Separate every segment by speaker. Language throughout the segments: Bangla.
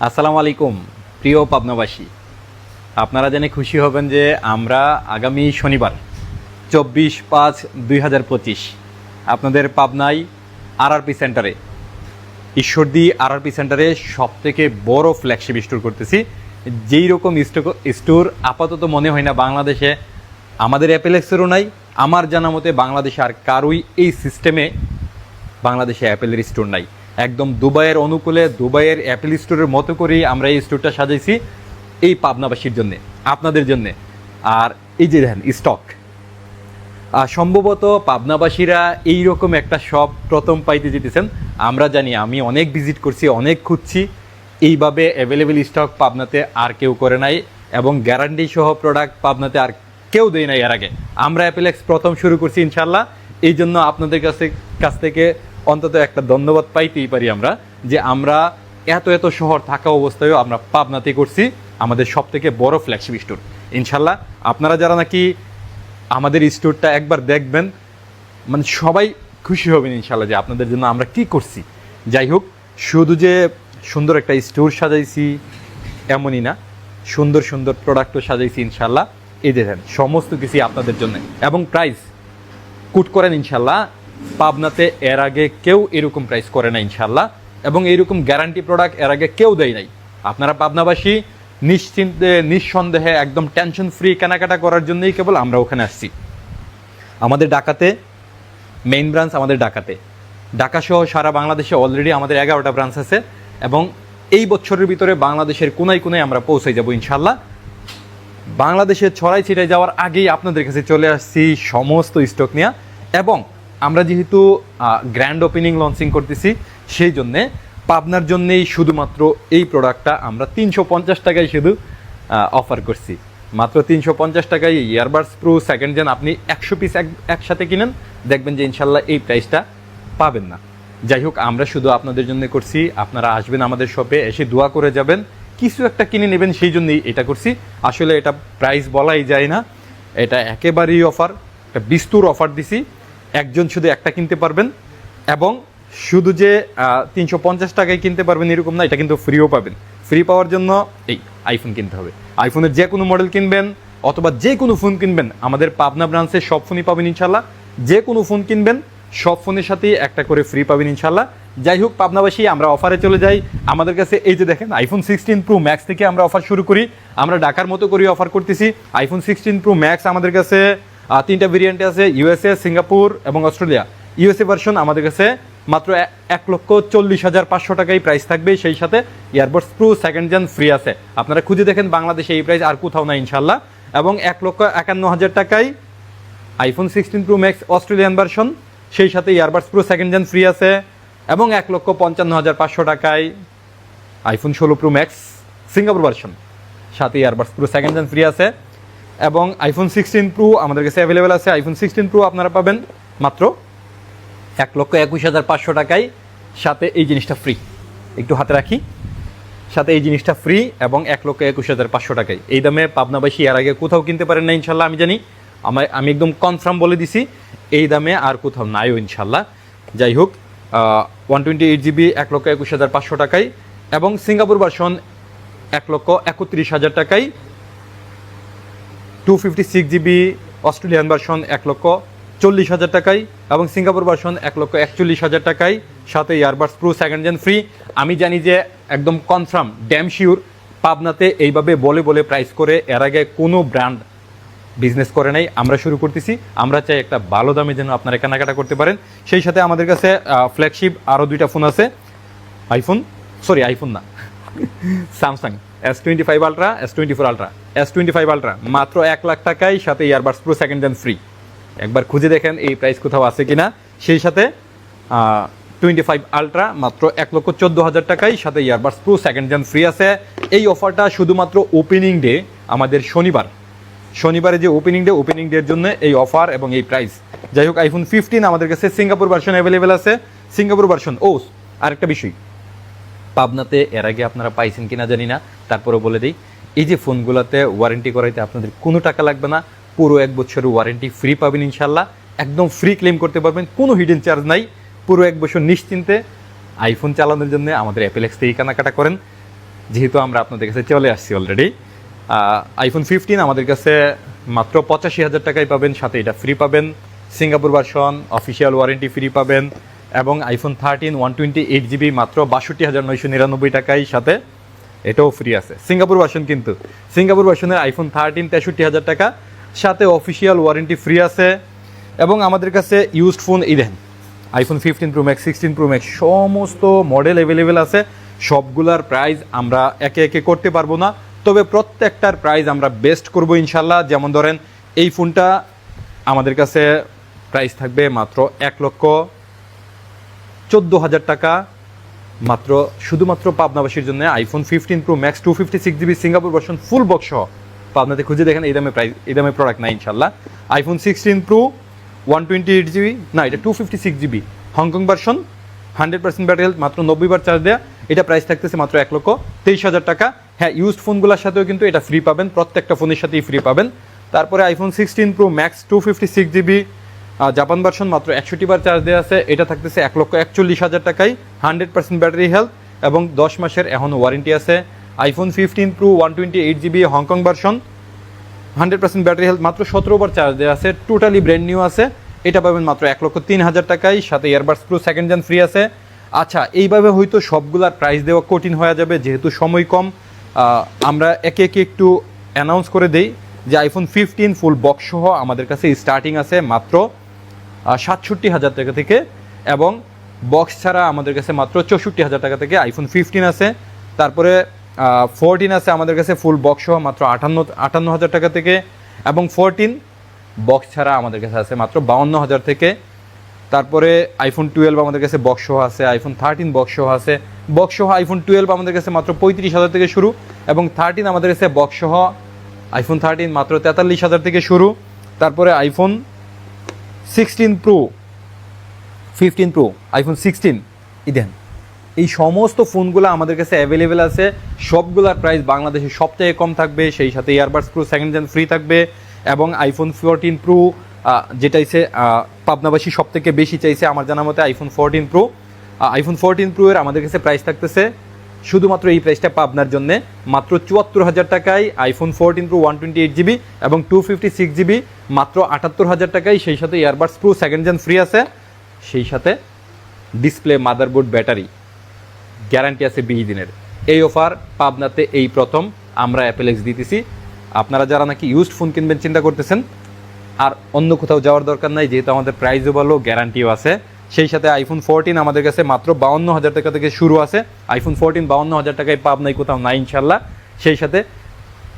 Speaker 1: আসসালামু আলাইকুম, প্রিয় পাবনাবাসী। আপনারা জেনে খুশি হবেন যে আমরা আগামী শনিবার, চব্বিশ পাঁচ দুই হাজার পঁচিশ, আপনাদের পাবনায় আরআরপি সেন্টারে, ঈশ্বরদী আরআরপি সেন্টারে সব থেকে বড় ফ্ল্যাগশিপ স্টোর করতেছি। যেই রকম স্টো- স্টোর আপাতত মনে হয় না বাংলাদেশে, আমাদের অ্যাপেলেক্সেরও নাই, আমার জানা মতে বাংলাদেশে আর কারোই এই সিস্টেমে বাংলাদেশে অ্যাপেলের স্টোর নাই। একদম দুবাইয়ের অনুকূলে, দুবাইয়ের অ্যাপেল স্টোরের মতো করেই আমরা এই স্টোরটা সাজাইছি এই পাবনাবাসীর জন্যে, আপনাদের জন্যে। আর এই যে দেখেন স্টক সম্ভবত পাবনাবাসীরা এইরকম একটা শপ প্রথম পাইতে যেতেছেন। আমরা জানি, আমি অনেক ভিজিট করছি, অনেক খুঁজছি। এইভাবে অ্যাভেলেবেল স্টক পাবনাতে আর কেউ করে নাই এবং গ্যারান্টি সহ প্রোডাক্ট পাবনাতে আর কেউ দেয় নাই এর আগে। আমরা অ্যাপেলেক্স প্রথম শুরু করছি ইনশাল্লাহ এই জন্য আপনাদের কাছে কাছ থেকে অন্তত একটা ধন্যবাদ পাইতেই পারি আমরা যে আমরা এত এত শহর থাকা অবস্থায়ও আমরা পাবনাতে করছি আমাদের সব থেকে বড় ফ্ল্যাগশিপ স্টোর ইনশাল্লাহ আপনারা যারা নাকি আমাদের স্টোরটা একবার দেখবেন মানে সবাই খুশি হবেন ইনশাল্লাহ যে আপনাদের জন্য আমরা কি করছি। যাই হোক, শুধু যে সুন্দর একটা স্টোর সাজাইছি এমনই না, সুন্দর সুন্দর প্রোডাক্টও সাজাইছি ইনশাল্লাহ। এই দেখেন সমস্ত কিছুই আপনাদের জন্য। এবং প্রাইস কুট করেন ইনশাল্লাহ পাবনাতে এর আগে কেউ এরকম প্রাইস করে না ইনশাল্লাহ এবং এরকম গ্যারান্টি প্রোডাক্টের আগে কেউ দেয় নাই। আপনারা পাবনাবাসী নিশ্চিন্তে, নিঃসন্দেহে একদম টেনশন ফ্রি কেনাকাটা করার জন্যই কেবল আমরা ওখানে আসছি। আমাদের ডাকাতে মেইন ব্রাঞ্চ আমাদের ডাকাতে ঢাকা সহ সারা বাংলাদেশে অলরেডি আমাদের এগারোটা ব্রাঞ্চ আছে এবং এই বছরের ভিতরে বাংলাদেশের কোনায় কোনায় আমরা পৌঁছে যাব ইনশাল্লাহ বাংলাদেশের ছড়াই ছিটাই যাওয়ার আগেই আপনাদের কাছে চলে আসছি সমস্ত স্টক নিয়ে এবং আমরা যেহেতু গ্র্যান্ড ওপেনিং লঞ্চিং করতেছি, সেই জন্যে পাবনার জন্যেই শুধুমাত্র এই প্রোডাক্টটা আমরা তিনশো পঞ্চাশ টাকায় শুধু অফার করছি। মাত্র তিনশো পঞ্চাশ টাকায় ইয়ারবাডস প্রো সেকেন্ড জেন আপনি একশো পিস এক, একসাথে কিনেন, দেখবেন যে ইনশাল্লাহ এই প্রাইসটা পাবেন না। যাই হোক, আমরা শুধু আপনাদের জন্য করছি, আপনারা আসবেন আমাদের শপে এসে দোয়া করে যাবেন, কিছু একটা কিনে নেবেন, সেই জন্যই এটা করছি। আসলে এটা প্রাইস বলাই যায় না, এটা একেবারেই অফার একটা বিস্তুর অফার দিছি। একজন শুধু একটা কিনতে পারবেন এবং শুধু যে তিনশো পঞ্চাশ টাকায় কিনতে পারবেন এরকম না, এটা কিন্তু ফ্রিও পাবেন। ফ্রি পাওয়ার জন্য এই আইফোন কিনতে হবে। আইফোনের যে কোনো মডেল কিনবেন অথবা যে কোনো ফোন কিনবেন, আমাদের পাবনা ব্রাঞ্চে সব ফোনই পাবেন ইনশাল্লাহ যে কোনো ফোন কিনবেন, সব ফোনের সাথেই একটা করে ফ্রি পাবেন ইনশাল্লাহ যাই হোক, পাবনাবাসী, আমরা অফারে চলে যাই। আমাদের কাছে, এই যে দেখেন আইফোন সিক্সটিন প্রো ম্যাক্স থেকে আমরা অফার শুরু করি। আমরা ডাকার মতো করে অফার করতেছি। আইফোন সিক্সটিন প্রো ম্যাক্স আমাদের কাছে তিনটা ভেরিয়েন্টে আছে ইউএসএ সিঙ্গাপুর এবং অস্ট্রেলিয়া ইউএসএ ভার্সন আমাদের কাছে মাত্র এক লক্ষ চল্লিশ হাজার পাঁচশো টাকাই প্রাইস থাকবে। সেই সাথে earbuds pro second gen free আছে। আপনারা খুঁজে দেখেন বাংলাদেশে এই প্রাইস আর কোথাও না ইনশাল্লাহ এবং এক লক্ষ একান্ন হাজার টাকায় iPhone sixteen pro max Australian version সেই সাথে earbuds pro second gen free আছে। এবং এক লক্ষ পঞ্চান্ন হাজার পাঁচশো টাকায় আইফোন ষোলো প্রো ম্যাক্স সিঙ্গাপুর ভার্সন সাথে earbuds pro second gen free আছে। এবং আইফোন সিক্সটিন প্রো আমাদের কাছে অ্যাভেলেবেল আছে। আইফোন সিক্সটিন প্রো আপনারা পাবেন মাত্র এক লক্ষ একুশ হাজার পাঁচশো টাকায়। সাথে এই জিনিসটা ফ্রি একটু হাতে রাখি। সাথে এই জিনিসটা ফ্রি এবং এক লক্ষ একুশ হাজার পাঁচশো টাকায়। এই দামে পাবনাবাসী এর আগে কোথাও কিনতে পারেন না, ইনশাল্লাহ, আমি জানি। আমার আমি একদম কনফার্ম বলে দিছি, এই দামে আর কোথাও নাইও, ইনশাল্লাহ। যাই হোক ওয়ান টোয়েন্টি এইট জিবি এক লক্ষ একুশ হাজার পাঁচশো টাকায় এবং সিঙ্গাপুর ভার্সন এক লক্ষ একত্রিশ হাজার টাকায়। Two fifty six GB Australian version এক লক্ষ চল্লিশ হাজার টাকায় এবং সিঙ্গাপুর ভার্সন এক লক্ষ একচল্লিশ হাজার টাকায়, সাথে earbuds pro second gen free আমি জানি যে একদম কনফার্ম ড্যাম শিওর পাবনাতে এইভাবে বলে বলে প্রাইস করে এর আগে কোনো ব্র্যান্ড বিজনেস করে নাই। আমরা শুরু করতেছি। আমরা চাই একটা ভালো দামে যেন আপনারা কেনাকাটা করতে পারেন। সেই সাথে আমাদের কাছে ফ্ল্যাগশিপ আরও দুইটা ফোন আছে। আইফোন সরি আইফোন না। Samsung S twenty five ultra S twenty four ultra S twenty five ultra মাত্র এক লাখ টাকায় সাথে earbuds pro second gen free একবার খুঁজে দেখেন এই প্রাইস কোথাও আছে কিনা। সেই সাথে টোয়েন্টি ফাইভ আলট্রা মাত্র এক লক্ষ চোদ্দ হাজার টাকায় সাথে earbuds pro second gen free আছে। এই অফারটা শুধুমাত্র ওপেনিং ডে আমাদের শনিবার। শনিবারে যে ওপেনিং ডে ওপেনিং ডের জন্য এই অফার এবং এই প্রাইস যাই হোক আইফোন ফিফটিন আমাদের কাছে সিঙ্গাপুর ভার্সন অ্যাভেলেবেল আছে। সিঙ্গাপুর ভার্সন ও, আরেকটা বিষয়। পাবনাতে এর আগে আপনারা পাইছেন কিনা জানি না তারপরে বলে দিই। এই যে ফোনগুলোতে ওয়ারেন্টি করাইতে আপনাদের কোনো টাকা লাগবে না, পুরো এক বছরের ওয়ারেন্টি ফ্রি পাবেন ইনশাল্লাহ একদম ফ্রি ক্লেম করতে পারবেন, কোনো হিডেন চার্জ নাই, পুরো এক বছর নিশ্চিন্তে আইফোন চালানোর জন্য আমাদের অ্যাপেলেক্স থেকে কেনাকাটা করেন। যেহেতু আমরা আপনাদের কাছে চলে আসছি অলরেডি আইফোন ফিফটিন আমাদের কাছে মাত্র পঁচাশি হাজার টাকায় পাবেন, সাথে এটা ফ্রি পাবেন। Singapore version official warranty free পাবেন। এবং iPhone thirteen one twenty eight GB মাত্র বাষট্টি হাজার নয়শো নিরানব্বই টাকায় সাথে এটাও ফ্রি আছে। সিঙ্গাপুর ভার্সন কিন্তু। সিঙ্গাপুর ভার্সনের আইফোন থার্টিন তেষট্টি হাজার টাকা। সাথে অফিসিয়াল ওয়ারেন্টি ফ্রি আছে। এবং আমাদের কাছে ইউজড ফোন এই iPhone fifteen pro max sixteen pro max সমস্ত মডেল অ্যাভেলেবেল আছে। সবগুলার প্রাইস আমরা একে একে করতে পারব না। তবে প্রত্যেকটার প্রাইস আমরা বেস্ট করব ইনশাল্লাহ যেমন ধরেন, এই ফোনটা আমাদের কাছে প্রাইস থাকবে মাত্র এক লক্ষ চোদ্দ হাজার টাকা। মাত্র, শুধুমাত্র পাবনাবাসীর জন্য iPhone fifteen pro max two fifty six GB Singapore version full box সহ পাবনাতে খুঁজে দেখেন, এই দামে প্রাইস এই দামে প্রোডাক্ট নাই ইনশাল্লাহ iPhone sixteen pro one twenty eight GB না, এটা two fifty six GB Hong Kong version hundred percent battery health মাত্র নব্বই বার চার্জ দেওয়া এটা প্রাইস থাকতেছে মাত্র এক লক্ষ তেইশ হাজার টাকা। হ্যাঁ ইউজড ফোনগুলোর সাথেও কিন্তু এটা ফ্রি পাবেন, প্রত্যেকটা ফোনের সাথেই ফ্রি পাবেন। তারপরে iPhone sixteen pro max two fifty six GB Japan version মাত্র একষট্টি বার চার্জ দেওয়া আছে। এটা থাকতেছে এক লক্ষ একচল্লিশ হাজার টাকায়। হান্ড্রেড পার্সেন্ট ব্যাটারি হেলথ এবং দশ মাসের এখন ওয়ারেন্টি আছে। IPhone fifteen pro one twenty eight GB Hong Kong version hundred percent battery health মাত্র সতেরো বার চার্জ দেওয়া আছে। টোটালি ব্র্যান্ড নিউ আছে। এটা পাবেন মাত্র এক লক্ষ তিন হাজার টাকায়। সাথে earbuds pro second gen free আছে। আচ্ছা এইভাবে হয়তো সবগুলার প্রাইস দেওয়া কঠিন হয়ে যাবে, যেহেতু সময় কম। আমরা একে একে একটু অ্যানাউন্স করে দেই যে আইফোন ফিফটিন ফুল বক্স সহ আমাদের কাছে স্টার্টিং আছে মাত্র সাতষট্টি হাজার টাকা থেকে এবং বক্স ছাড়া আমাদের কাছে মাত্র চৌষট্টি হাজার টাকা থেকে আইফোন ফিফটিন আছে। তারপরে ফোরটিন আছে আমাদের কাছে ফুল বক্স সহ মাত্র আটান্ন আটান্ন হাজার টাকা থেকে এবং ফোরটিন বক্স ছাড়া আমাদের কাছে আছে মাত্র বাউন্ন হাজার থেকে। তারপরে আইফোন টুয়েলভ আমাদের কাছে বক্স সহ আছে আইফোন থার্টিন বক্স সহ আছে। বক্স সহ আইফোন টুয়েলভ আমাদের কাছে মাত্র পঁয়ত্রিশ হাজার থেকে শুরু এবং থার্টিন আমাদের কাছে বক্স সহ আইফোন থার্টিন মাত্র তেতাল্লিশ হাজার থেকে শুরু। তারপরে iPhone sixteen pro fifteen pro iPhone sixteen Eden এই সমস্ত ফোনগুলো আমাদের কাছে অ্যাভেলেবেল আছে। সবগুলোর প্রাইস বাংলাদেশে সবথেকে কম থাকবে, সেই সাথে earbuds pro second gen free থাকবে এবং আইফোন ফোরটিন প্রো যেটাইছে পাবনাবাসী সব থেকে বেশি চাইছে, আমার জানা মতে iPhone fourteen pro iPhone fourteen pro এর আমাদের কাছে প্রাইস থাকতেছে শুধুমাত্র এই প্রাইসটা পাবনার জন্য। মাত্র চুয়াত্তর হাজার টাকায় iPhone fourteen pro one twenty eight GB এবং টু ফিফটি সিক্স জিবি মাত্র আটাত্তর হাজার টাকায়। সেই সাথে earbuds pro second gen free আছে। সেই সাথে ডিসপ্লে মাদারবোর্ড ব্যাটারি গ্যারান্টি আছে বিশ দিনের। এই অফার পাবনাতে এই প্রথম। আমরা অ্যাপেলেক্স দিতেছি। আপনারা যারা নাকি ইউজড ফোন কিনবেন, চিন্তা করতেছেন। আর অন্য কোথাও যাওয়ার দরকার নাই, যেহেতু আমাদের প্রাইসও ভালো গ্যারান্টিও আছে। সেই সাথে আইফোন ফোরটিন আমাদের কাছে মাত্র বাউন্ন হাজার টাকা থেকে শুরু আছে। আইফোন ফোরটিন বাউন্ন হাজার টাকায় পাব নাই কোথাও নাই ইনশাল্লাহ। সেই সাথে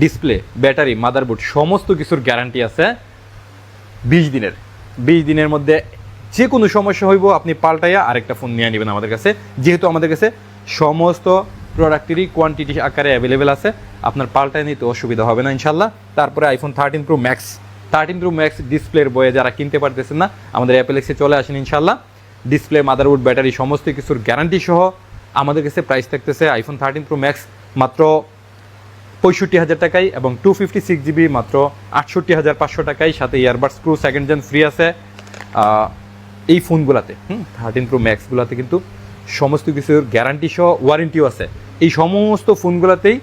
Speaker 1: ডিসপ্লে ব্যাটারি মাদারবোর্ড সমস্ত কিছুর গ্যারান্টি আছে। বিশ দিনের বিশ দিনের মধ্যে যে কোনো সমস্যা হইব, আপনি পাল্টাইয়া আরেকটা ফোন নিয়ে নেবেন আমাদের কাছে। যেহেতু আমাদের কাছে সমস্ত প্রোডাক্টেরই কোয়ান্টিটি আকারে অ্যাভেলেবেল আছে। আপনার পাল্টায় নিতে অসুবিধা হবে না ইনশাল্লাহ। তারপরে iPhone thirteen pro max thirteen pro max ডিসপ্লের বয়ে যারা কিনতে পারতেছেন না, আমাদের অ্যাপেলেক্সে চলে আসেন ইনশাল্লাহ ডিসপ্লে মাদারউড ব্যাটারি সমস্ত কিছুর গ্যারান্টি সহ আমাদের কাছে প্রাইস থাকতেছে আইফোন থার্টিন প্রো ম্যাক্স মাত্র পঁয়ষট্টি হাজার টাকায় এবং টু ফিফটি সিক্স জিবি মাত্র আটষট্টি হাজার পাঁচশো টাকায়। সাথে earbuds pro second gen free আছে। এই ফোনগুলোতে হুম থার্টিন প্রো ম্যাক্সগুলোতে কিন্তু সমস্ত কিছুর গ্যারান্টি সহ ওয়ারেন্টিও আছে। এই সমস্ত ফোনগুলোতেই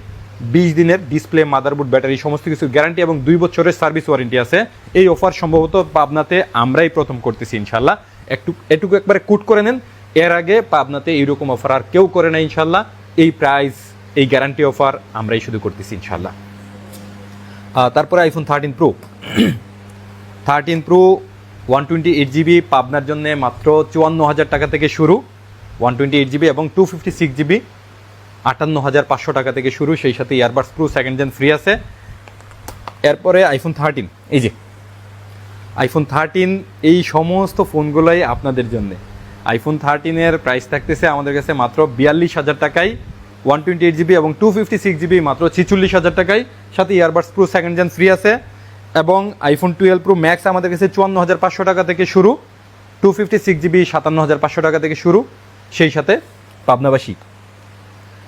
Speaker 1: বিশ দিনের ডিসপ্লে মাদারবোর্ড ব্যাটারি সমস্ত কিছু গ্যারান্টি এবং দুই বছরের সার্ভিস ওয়ারেন্টি আছে। এই অফার সম্ভবত পাবনাতে আমরাই প্রথম করতেছি ইনশাল্লাহ একটু, এটুকু একবারে কুট করে নেন। এর আগে পাবনাতে এইরকম অফার আর কেউ করে না ইনশাল্লাহ এই প্রাইস এই গ্যারান্টি অফার আমরাই শুধু করতেছি ইনশাল্লাহ তারপরে iPhone thirteen pro thirteen pro one twenty eight GB পাবনার জন্য মাত্র চুয়ান্ন হাজার টাকা থেকে শুরু। ওয়ান টোয়েন্টি এইট জিবি এবং টু ফিফটি সিক্স জিবি আটান্ন হাজার পাঁচশো টাকা থেকে শুরু, সেই সাথে earbuds pro second gen free আছে। এরপরে আইফোন থার্টিন এই যে আইফোন থার্টিন এই সমস্ত ফোনগুলোই আপনাদের জন্য। আইফোন থার্টিনের প্রাইস থাকতেছে আমাদের কাছে মাত্র বিয়াল্লিশ হাজার টাকায় ওয়ান টোয়েন্টি এইট জিবি এবং টু ফিফটি সিক্স জিবি মাত্র ছিচল্লিশ হাজার টাকায়। সাথে earbuds pro second gen free আছে এবং আইফোন টুয়েলভ প্রো ম্যাক্স আমাদের কাছে চুয়ান্ন হাজার পাঁচশো টাকা থেকে শুরু টু ফিফটি সিক্স জিবি সাতান্ন হাজার পাঁচশো টাকা থেকে শুরু, সেই সাথে পাবনাবাসী।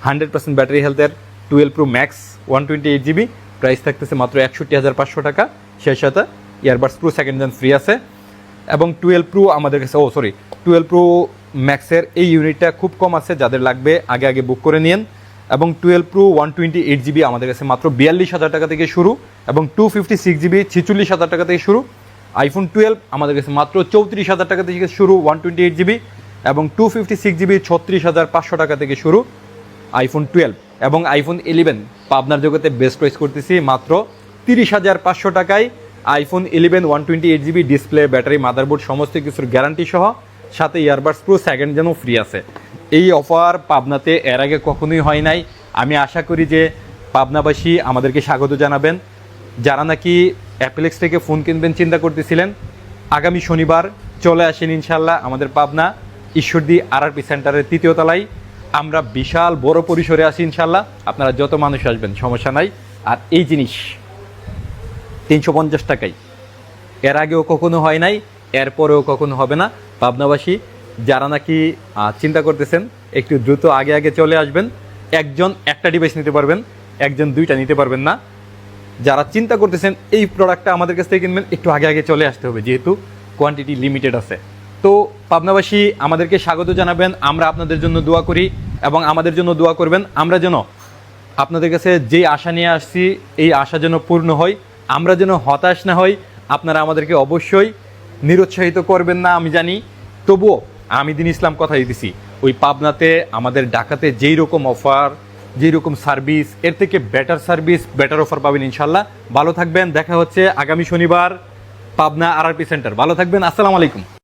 Speaker 1: হান্ড্রেড পার্সেন্ট ব্যাটারি হেলথের twelve pro max, one twenty eight GB. Price থাকতেছে মাত্র একষট্টি হাজার পাঁচশো টাকা। সেই সাথে earbuds pro second gen free আছে। এবং টুয়েলভ প্রো আমাদের কাছে ও সরি টুয়েলভ প্রো ম্যাক্সের এই ইউনিটটা খুব কম আছে, যাদের লাগবে আগে আগে বুক করে নিন এবং twelve pro one twenty eight GB আমাদের কাছে মাত্র বিয়াল্লিশ হাজার টাকা থেকে শুরু। এবং টু ফিফটি সিক্স জিবি, ছিচল্লিশ হাজার টাকা থেকে শুরু। আইফোন টুয়েলভ আমাদের কাছে মাত্র চৌত্রিশ হাজার টাকা থেকে শুরু, ওয়ান টোয়েন্টি এইট জিবি। এবং টু ফিফটি সিক্স জিবি, ছত্রিশ হাজার পাঁচশো টাকা থেকে শুরু। আইফোন টুয়েলভ এবং আইফোন ইলেভেন পাবনার জগতে বেস্ট প্রাইস করতেছি মাত্র তিরিশ হাজার পাঁচশো টাকায় iPhone eleven one twenty eight GB display battery motherboard সমস্ত কিছুর গ্যারান্টি সহ, সাথে earbuds pro second gen free আছে। এই অফার পাবনাতে এর আগে কখনোই হয় নাই। আমি আশা করি যে পাবনাবাসী আমাদেরকে স্বাগত জানাবেন। যারা নাকি অ্যাপেলেক্স থেকে ফোন কিনবেন চিন্তা করতেছিলেন, আগামী শনিবার চলে আসেন ইনশাল্লাহ আমাদের পাবনা, ঈশ্বরদী আরআরপি সেন্টারের তৃতীয় তলায়। আমরা বিশাল বড় পরিসরে আসি ইনশাল্লাহ আপনারা যত মানুষ আসবেন, সমস্যা নাই। আর এই জিনিস, তিনশো পঞ্চাশ টাকাই। এর আগেও কখনো হয় নাই, এরপরেও কখনো হবে না। পাবনাবাসী, যারা নাকি চিন্তা করতেছেন, একটু দ্রুত আগে আগে চলে আসবেন, একজন একটা ডিভাইস নিতে পারবেন, একজন দুইটা নিতে পারবেন না। যারা চিন্তা করতেছেন, এই প্রোডাক্টটা আমাদের কাছ থেকে কিনবেন, একটু আগে আগে চলে আসতে হবে, যেহেতু কোয়ান্টিটি লিমিটেড আছে। তো পাবনাবাসী, আমাদেরকে স্বাগত জানাবেন। আমরা আপনাদের জন্য দোয়া করি এবং আমাদের জন্য দোয়া করবেন। আমরা যেন আপনাদের কাছে যে আশা নিয়ে আসছি, এই আশা যেন পূর্ণ হয়। আমরা যেন হতাশ না হই, আপনারা আমাদেরকে অবশ্যই নিরুৎসাহিত করবেন না, আমি জানি। তবুও আমি দিন ইসলাম কথা দিতেছি ওই পাবনাতে, আমাদের ঢাকাতে যেই রকম অফার যেই রকম সার্ভিস এর থেকে বেটার সার্ভিস বেটার অফার পাবেন ইনশাল্লাহ। ভালো থাকবেন, দেখা হচ্ছে আগামী শনিবার পাবনা আরআরপি সেন্টার ভালো থাকবেন, আসসালামু আলাইকুম।